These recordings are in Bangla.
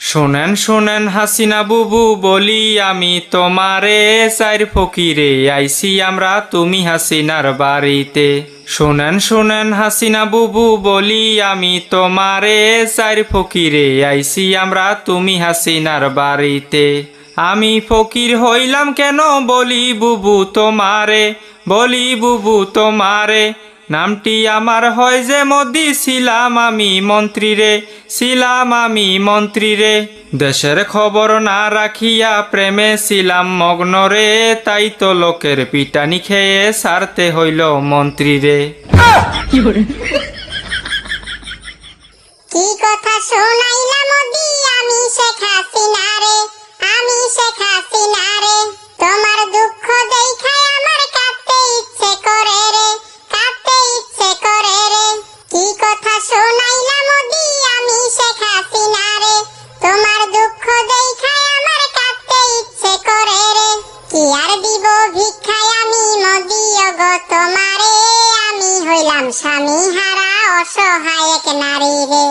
শোনেন শোনেন হাসিনা বুবু, বলি আমি তোমারে চার ফকিরে, আইসি আমরা তুমি হাসিনার বাড়িতে। শোনেন শোনেন হাসিনা বুবু, বলি আমি তোমারে চার ফকিরে, আইসি আমরা তুমি হাসিনার বাড়িতে। আমি ফকির হইলাম কেন, বলি বুবু তোমারে, বলি বুবু তোমারে নামটি আমার হয় যে মোদি, ছিলাম আমি মন্ত্রী রে, ছিলাম আমি মন্ত্রী রে। দেশের খবর না রাখিয়া প্রেমে ছিলাম মগ্ন রে, তাই তো লোকের পিটানি খেয়ে সারতে হইল মন্ত্রী রে। কি কথা শোনাইলা মোদি, আমি শেখ হাসিনা। স্বামী হারা অসহায় এক নারী রে।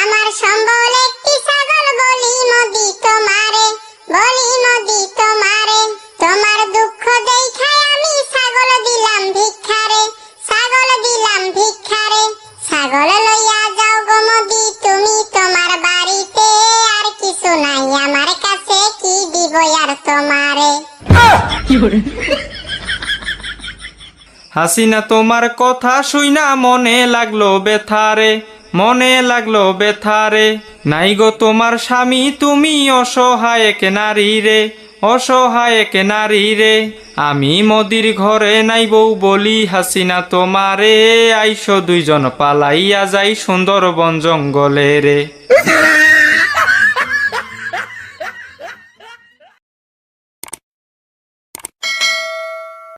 আমার সম্বল একটি ছাগল বলি মোদি তোমারে বলি মোদি তোমারে। তোমার দুঃখ দেখায় আমি ছাগল দিলাম ভিক্ষারে ছাগল দিলাম ভিক্ষারে। ছাগল লইয়া যাও গো মোদি তুমি তোমার বাড়িতে আর কিছু নাই আমার কাছে কি দিব আর তোমারে? হাসিনা তোমার কথা শুইনা মনে লাগল বেথারে মনে লাগল বেথারে নাই গো তোমার স্বামী, তুমি অসহায় এক নারী রে অসহায় এক নারী রে আমি মোদির ঘরে নাই বউ বলি, হাসিনা তোমারে, আইসো দুইজন পালাইয়া যাই সুন্দরবন জঙ্গলে রে